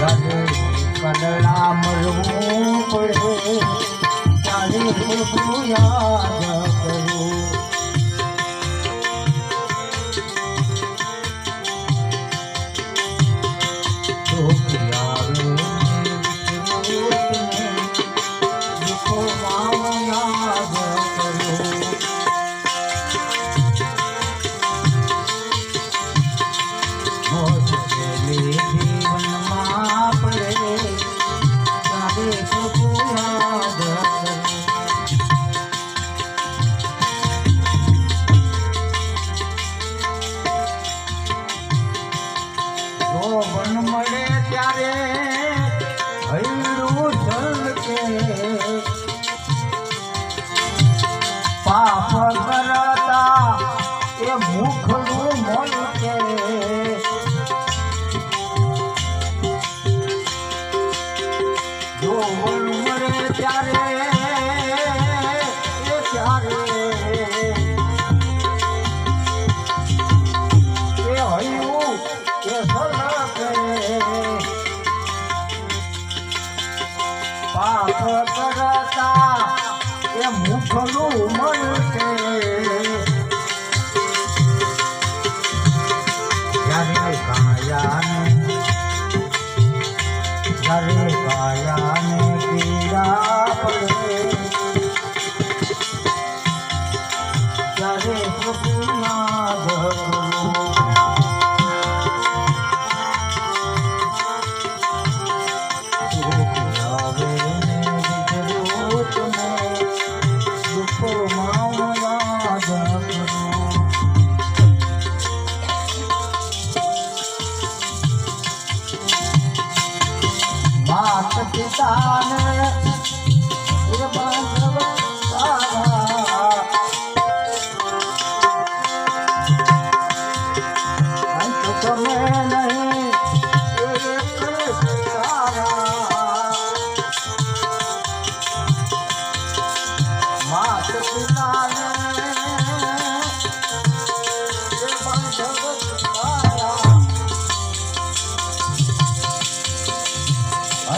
ઘરે કલડા મરવું પડે ત્યારે પ્રભુ યાદ કરું દુઃખ વન મળે ત્યારે હૈયું છલકે પાપ કરતા એ મુખડું મોલકે જો વન મળે ત્યારે એ ત્યારે પાપ કરતા એ મુખનું મળશે. જ્યારે કાયાને જ્યારે It's Pakistan